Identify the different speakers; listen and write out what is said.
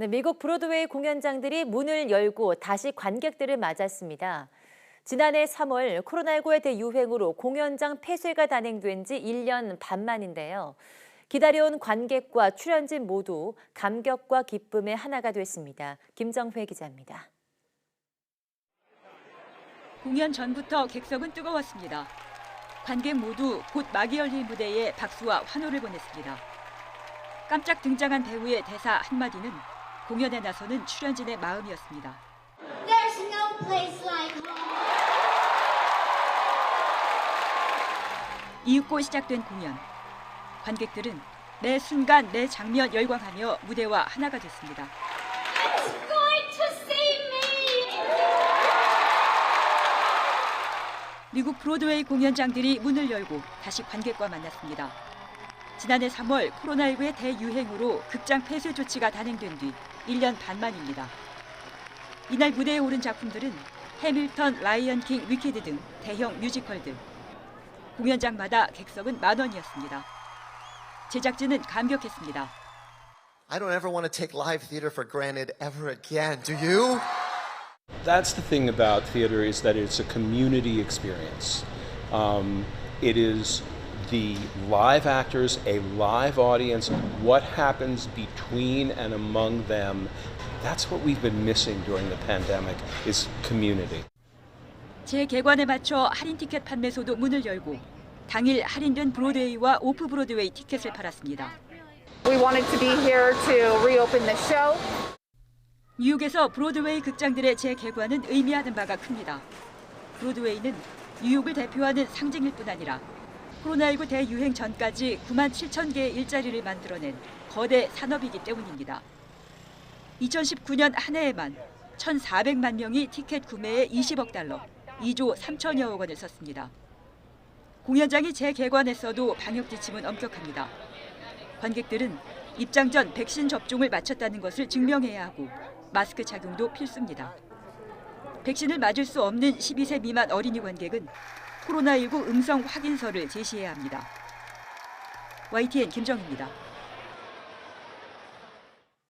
Speaker 1: 네, 미국 브로드웨이 공연장들이 문을 열고 다시 관객들을 맞았습니다. 지난해 3월 코로나19의 대유행으로 공연장 폐쇄가 단행된 지 1년 반 만인데요. 기다려온 관객과 출연진 모두 감격과 기쁨의 하나가 됐습니다. 김정회 기자입니다.
Speaker 2: 공연 전부터 객석은 뜨거웠습니다. 관객 모두 곧 막이 열릴 무대에 박수와 환호를 보냈습니다. 깜짝 등장한 배우의 대사 한마디는 공연에 나서는 출연진의 마음이었습니다.
Speaker 3: No like.
Speaker 2: 이윽고 시작된 공연. 관객들은 매 순간 매 장면 열광하며 무대와 하나가 됐습니다. 미국 브로드웨이 공연장들이 문을 열고 다시 관객과 만났습니다. 지난해 3월 코로나19의 대유행으로 극장 폐쇄 조치가 단행된 뒤 1년 반 만입니다. 이날 무대에 오른 작품들은 해밀턴, 라이언 킹, 위키드 등 대형 뮤지컬들. 공연장마다 객석은 만 원이었습니다. 제작진은 감격했습니다.
Speaker 4: I don't ever want to take live theater for granted ever again. Do you?
Speaker 5: That's the thing about theater is that it's a community experience. Um, it is the live actors, a live audience. What happens between and among them? That's what we've been missing during the pandemic is community.
Speaker 2: 재개관에 맞춰 할인 티켓 판매소도 문을 열고 당일 할인된 브로드웨이와 오프 브로드웨이 티켓을 팔았습니다.
Speaker 6: We wanted to be here to reopen the show.
Speaker 2: 뉴욕에서 브로드웨이 극장들의 재개관은 의미하는 바가 큽니다. 브로드웨이는 뉴욕을 대표하는 상징일 뿐 아니라 코로나19 대유행 전까지 9만 7천 개의 일자리를 만들어낸 거대 산업이기 때문입니다. 2019년 한 해에만 1,400만 명이 티켓 구매에 20억 달러, 2조 3천여억 원을 썼습니다. 공연장이 재개관했어도 방역 지침은 엄격합니다. 관객들은 입장 전 백신 접종을 마쳤다는 것을 증명해야 하고 마스크 착용도 필수입니다. 백신을 맞을 수 없는 12세 미만 어린이 관객은 코로나19 음성 확인서를 제시해야 합니다. YTN 김정입니다.